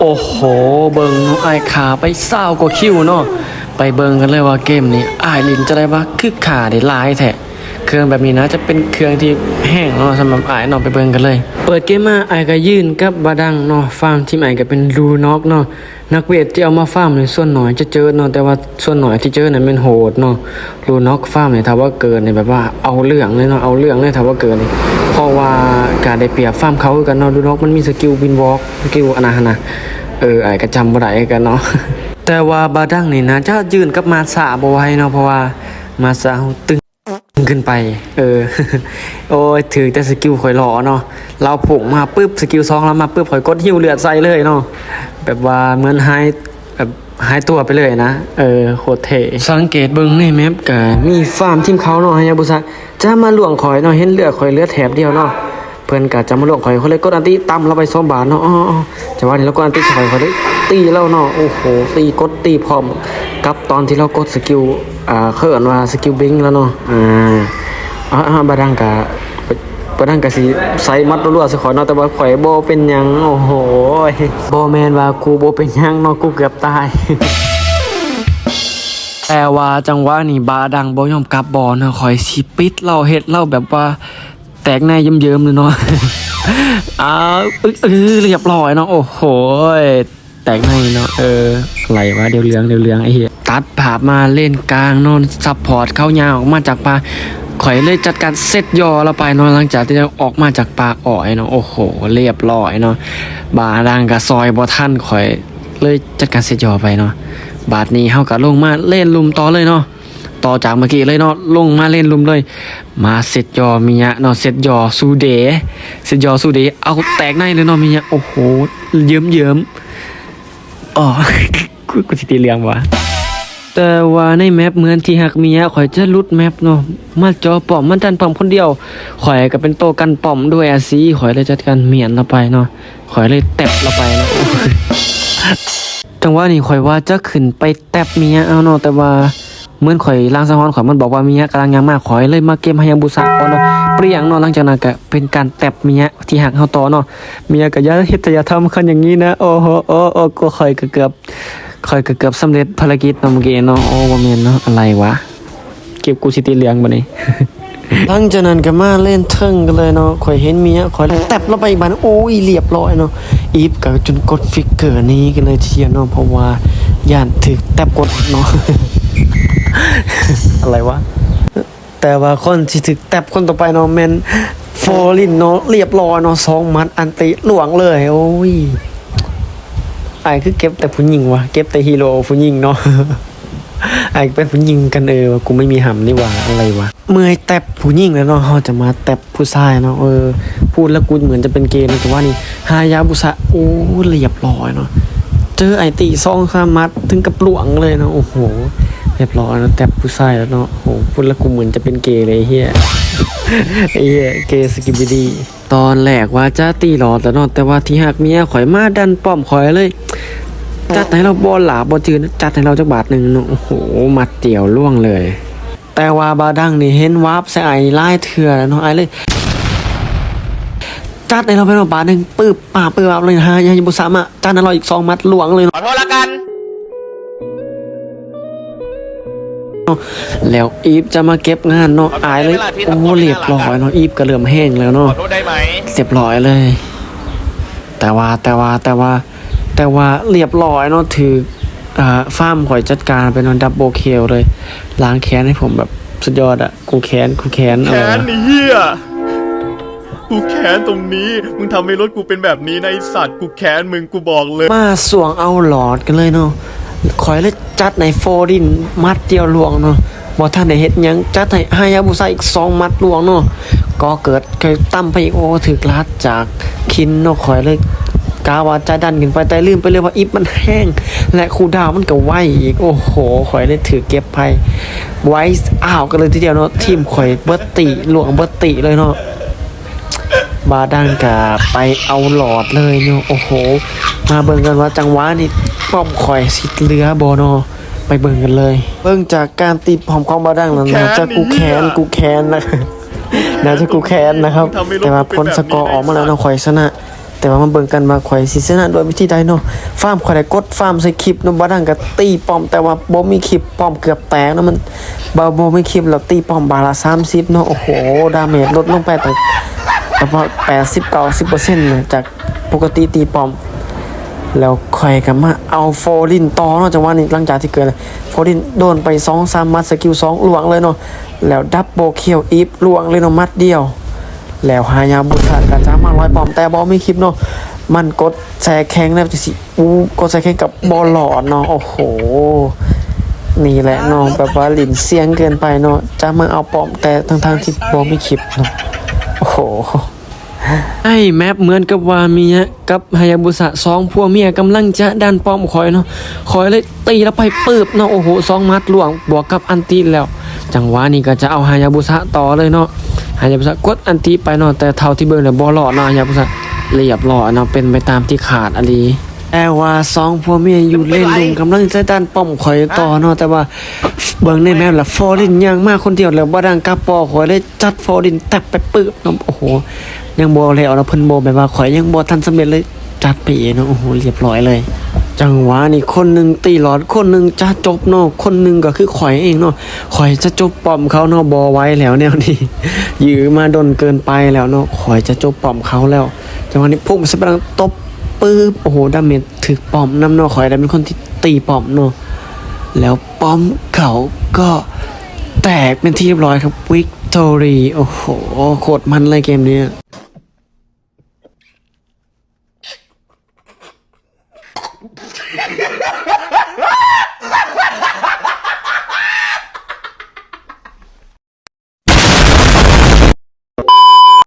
โอ้โห เบิงน้องไอขาไปเศร้ากว่าคิวเนาะไปเบิงกันเลยว่าเกมนี้ไอลินจะได้ว่าคือขาได้ลายแท้เครื่องแบบนี้นะจะเป็นเครื่องที่แห้งเนาะสำหรับไอายเนาะไปเบิงกันเลย เปิดเกมมาไอายก็ยื่นกับบาดังเนาะฟาร์มทีมไอายก็เป็นลูน็อกเนาะนักเวทที่เอามาฟาร์มในส่วนหน่อยจะเจอเนาะแต่ว่าส่วนหน่อยที่เจอเนั้นเป็นโหดเนาะลูน็อกฟาร์มเนี่ยถ้าว่าเกินเนี่ยแบบว่าเอาเรื่องเลยเนาะเอาเรื่องเลยถ้าว่าเกินนี่เพราะว่า การได้เปรียบฟาร์มเขากันเนาะลูนกมันมีสกิลวินวอล์กสกิลอนนั้นะเออไอ้ก็จำบ่ได้กันเนาะแต่ว่าบาดังนี่นะจะยืนกับมาซาบ่ไหวเนาะเพราะว่ามาซาตึงขึ้นไป เออ โอ้ยถือแต่สกิลข่อยหล่อเนาะ เราผงมาปุ๊บสกิลสองแล้วมาปุ๊บข่อยกดหิวเลือดใส่เลยเนาะ แบบว่าเหมือนหายแบบหายตัวไปเลยนะ เออโคตรเท่สังเกตเบิ่งในแมปก็มีฟาร์มทีมเขาเนาะฮายาบุษะจะมาหลวงข่อยเนาะเห็นเลือดข่อยเลือดแถบเดียวเนาะ เพื่อนกะจะมาลวงข่อยเขาเลยกดอันตีต่ำเราไปสองบาทเนาะอ๋ออ๋อจะว่านี่เรากดอันตีข่อยเขาได้ตีแล้วเนาะโอ้โหตีกดตีพร้อมกับตอนที่เรากดสกิลอ่าเขาเอิ้นว่าสกิลบิงแล้วเนาะอ่าอ่าบาดังกะบาดังกะสิใส่มัดรัวๆสิขอยเนาะแต่ว่าข่อยโบเป็นยังโอ้โหโบแมนว่ากูโบเป็นยังเนาะกูเกือบตาย แต่ว่าจังหวะนี้บาดังโบยอมกลับบอลนาะคอยสิปิดเล่าเฮ็ดเล่าแบบว่า แตกแน่เยิ้มๆเลยเนาะอ้าวเออเรียบร้อยเนาะโอ้โหแตกในเนาะเอออะไรวะเดี๋ยวเหลืองเดี๋ยวเหลืองไอ้เหี้ยตัดภาพมาเล่นกลางนอนซัพพอร์ตเข้ายาวออกมาจากปลาข่อยเลยจัดการเซตยอเราไปเนาะหลังจากที่เราออกมาจากปลาอ่อยเนาะโอ้โห เรียบร้อยเนาะบาดังกับซอยบอท่านข่อยเลยจัดการเซตยอไปเนาะบาทนี้เฮากับลงมาเล่นลุมต่อเลยเนาะ ต่อจากเมื่อกี้เลยเนาะลงมาเล่นลุมเลย มาเสร็จยอมียะเนาะเสร็จยอสูเดเสร็จยอสูเดเอาแตกในเลยเนาะมียะโอ้โหเยิ้มเยิ้มอ๋อกูสิตีเลียงวะแต่ว่าในแมปเหมือนที่หักมียะข่อยจะลุดแมปเนาะมาจอป้อมมันดันป้อมคนเดียวข่อยก็เป็นโตกันป้อมด้วยอาซีข่อยเลยจัดการเมียนเราไปเนาะข่อยเลยแตบเราไปเนาะจังหวะนี้ข่อยว่าจะขึ้นไปแตบเมียเอาเนาะแต่ว่า เหมื่อนข่อยล้างสังหรณ์ข่อยมันบอกว่าเมียกำลังยังมากข่อยเลยมาเกมฮายาบุษะก่อนเนาะเปรี้ยงเนาะหลังจากนั้นก็เป็นการแตบเมียที่หักเฮาต่อเนาะเมียก็อย่าเฮ็ดแต่อย่าทำคันอย่างนี้นะโอ้โหโอ้โอ้ก็ข่อยก็เกือบข่อยก็เกือบสำเร็จภารกิจเนาะเมื่อกี้เนาะโอ้บ่แม่นเนาะอะไรวะเก็บกูสิตีเหลืองบัดนี้หลังจากนั้นก็มาเล่นเทิงกันเลยเนาะข่อยเห็นเมียข่อยแตบลงไปอีกบานโอ้ยเรียบร้อยเนาะอีฟก็จนกดฟิกเกอร์นี้กันเลยทีเดียวเนาะเพราะว่าย่านถึกแตบกดเนาะ อะไรวะ แต่ว่าคนที่ถึกแตบคนต่อไปเนาะแมนโฟอรินเนาะเรียบร้อยเนาะสองมัดอันติหลวงเลย โอ้ยไอ้คือเก็บแต่ผู้หญิงวะเก็บแต่ฮีโร่ผู้หญิงเนาะไอ้เป็นผู้หญิงกันเออว่ากูไม่มีหำนี่หว่าอะไรวะเมื่อยแตบผู้หญิงแล้วเนาะเขาจะมาแตบผู้ชายเนาะเออ พูดแล้วกูเหมือนจะเป็นเกย์นะแต่ว่านี่ฮายาบุษะโอ้เรียบร้อยเนาะเจอไอตีซองข้ามมัดถึงกับหลวงเลยเนาะโอ้โห เรียบร้อยเนาะแตบผู้ชายแล้วเนาะโอ้โหพูดแล้วกูเหมือนจะเป็นเกย์เลยเฮียไอ้เฮียเกย์สกิบบิดีตอนแรกว่าจะตีหลอดแล้วเนาะแต่ว่าที่หักเมียข่อยมาดันป้อมข่อยเลยจัดให้เราบอลหลาบอลจืนจัดให้เราจักบาทหนึ่งเนอะโอ้โหมัดเดี่ยวล่วงเลย แต่ว่าบาดังนี่เห็นวาร์ปใส่ไอ้ไล่เถื่อแล้วเนาะไอ้เลยจัดให้เราไปมาบาทหนึ่งปืบป่าปืบเอาเลยฮะยังบุษามะจัดให้เราอีกสองมัดหลวงเลยขอโทษละกัน แล้วอีฟจะมาเก็บงานเนาะอายเลยโอ้เรียบร้อยเนาะอีฟก็เริ่มแห้งแล้วขเนาะอโทษได้ไหมเรียบร้อยเลย แต่ว่าแต่ว่าแต่ว่า แต่ว่าเรียบร้อยเนาะถืออ่าฟาร์มข่อยจัดการเป็นดับเบิลเคลเลยล้างแค้นให้ผมแบบสุดยอดอะกูแค้นกูแค้นเอแค้อนนี่เฮียกูแค้นตรงนี้ มึงทำให้รถกูเป็นแบบนี้นะไอสัตว์ กูแค้นมึงกูบอกเลย มาสวงเอาหลอดกันเลยเนาะ ข่อยเลยจัดในโฟดินมัดเดียวลวงเนาะบอท่านได้เฮ็ดยังจัดให้ฮายาบุษาอีกสองมัดลวงเนาะก็เกิดเคยตั้มไปอีกโอ้ถึกลัดจากคินเนาะข่อยเลยกาว่าจะดันขึ้นไปแต่ลืมไปเลยว่าอิฟมันแห้ง และคูดาวมันก็ไหวอีกโอ้โหข่อยเลยถือเก็บไพไว้อ้าวกันเลยทีเดียวเนาะทีมข่อยเบิร์ติหลวงเบิร์ตติเลยเนาะ บาดังกาไปเอาหลอดเลยเนาะโอ้โห มาเบิ่งกันว่าจังหวะนี่ป้อมข่อยสิเหลือบ่เนาะไปเบิ่งกันเลย เบิ่งจากการตีพร้อมของบาดังนั้นนะจะกูแค้นกูแค้นนะน่าจะกูแค้นนะครับ แต่ว่าพ้นสกอร์ออกมาแล้วเนาะข่อยชนะแต่แต่ว่ามาเบิ่งกันว่าข่อยสิชนะด้วยวิธีใดเนาะฟาร์มข่อยได้กดฟาร์มใส่คลิปเนาะบ่ดังก็ตีป้อมแต่ว่าบ่มีคลิปป้อมเกือบแตกเนาะมันบ่บ่มีคลิปแล้วตีป้อมบาทละ30เนาะโอ้โหดาเมจลดลงไปตั้ง เฉพาะ80 90%เลยจากปกติตีปอม แล้วข่อยก็มาเอาโฟลินต่อเนาะจังหวะนี้หลังจากที่เกิดเลยโฟลินโดนไป2 3มัดสกิล2หลวงเลยเนาะแล้วดับเบิลคิวอีฟหลวงเลยเนาะมัดเดียว แล้วหายาบุษกระจ้ามาร้อยปอมแต่บอไม่คลิปเนาะมันกดแซแข้งนบจะสิอู้กดแซแข้งกับบอลหลอดเนาะโอ้โหนี่แหละเนาะแบบว่าหลินเสียงเกินไปเนาะจะมาเอาปอมแต่ทั้งทางๆที่บอไม่คลิปเนาะ โอ้โห ไอ้แมปเหมือนกับว่าเมียกับฮายาบุสะสองพัวเมียกำลังจะดันป้อมคอยเนาะคอยเลยตีแล้วไปปืบเนาะโอ้โหสองมัดหลวงบวกกับอันตีแล้ว จังหวะนี้ก็จะเอาฮายาบุสะต่อเลยเนาะฮายาบุสะกดอันตีไปเนาะแต่เท่าที่เบิ่งแล้วบ่หลอดเนาะฮายาบุสะเรียบร้อยเนาะเป็นไปตามที่ขาดอะลี แต่ว่าสองพวกเมียอยู่เล่นลุงกำลังจะดันป้อมคอยต่อเนาะแต่ว่าเบิ่งในแมปละฟอร์ดินยังมากคนเดียวแล้วบ่ดังกาปอคอยเลยจัดฟอร์ดินแตบไปปืบเนาะโอ้โห ยังบ่แล้วนะเพิ่นบ่แบบว่าข่อยยังบ่ทันสำเร็จเลยจัดไปเองเนาะโอ้โหเรียบร้อยเลย จังหวะนี่คนหนึงตีหลอดคนหนึงจะจบเนาะคนหนึงก็คือข่อยเองเนาะข่อยจะจบป้อมเขาเนาะบ่ไหว้แล้วแนวนี้ยื้อมาดนเกินไปแล้วเนาะข่อยจะจบป้อมเขาแล้วจังหวะนี้พุ่งสะบังตบ ปื๊บโอ้โหดาเมจถึกป้อมน้ำเนาะขอยด้เป็นคนที่ตีป้อมเนาะแล้วป้อมเขาก็แตกเป็นที่เรียบร้อยครับวิกตอรีโอ้โหโคตรมันเลยเกมนี้